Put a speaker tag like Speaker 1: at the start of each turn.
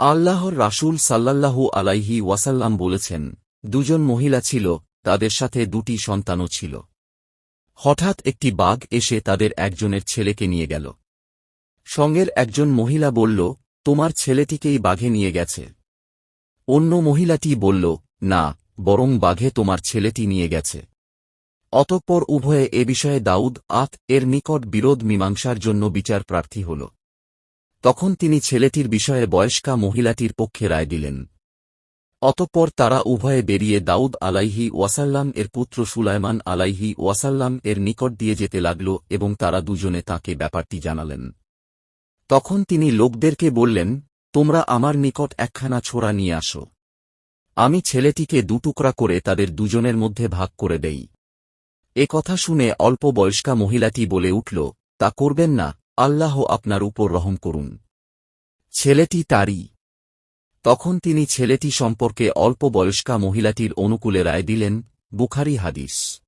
Speaker 1: আল্লাহর রাসূল সাল্লাল্লাহু আলাইহি ওয়াসাল্লাম বলেছেন, দুজন মহিলা ছিল, তাদের সাথে দুটি সন্তানও ছিল। হঠাৎ একটি বাঘ এসে তাদের একজনের ছেলেকে নিয়ে গেল। সঙ্গের একজন মহিলা বলল, তোমার ছেলেটিকেই বাঘে নিয়ে গেছে। অন্য মহিলাটি বলল, না, বরং বাঘে তোমার ছেলেটি নিয়ে গেছে। অতঃপর উভয়ে এ বিষয়ে দাউদ আত এর নিকট বিরোধ মীমাংসার জন্য বিচার প্রার্থী হল। তখন তিনি ছেলেটির বিষয়ে বয়স্কা মহিলাটির পক্ষে রায় দিলেন। অতঃপর তারা উভয়ে বেরিয়ে দাউদ আলাইহি ওয়াসাল্লাম এর পুত্র সুলাইমান আলাইহি ওয়াসাল্লাম এর নিকট দিয়ে যেতে লাগল এবং তারা দুজনে তাকে ব্যাপারটি জানালেন। তখন তিনি লোকদেরকে বললেন, তোমরা আমার নিকট একখানা ছোড়া নিয়ে আসো। আমি ছেলেটিকে দুটুকরা করে তাদের দুজনের মধ্যে ভাগ করে দেই। এ কথা শুনে অল্প বয়স্কা মহিলাটি বলে উঠল, তা করবেন না আল্লাহ আপনার উপর রহম করুন। ছেলেটি তারই। তখন তিনি ছেলেটি সম্পর্কে অল্প বয়স্কা মহিলাটির অনুকূলে রায় দিলেন, বুখারি হাদিস।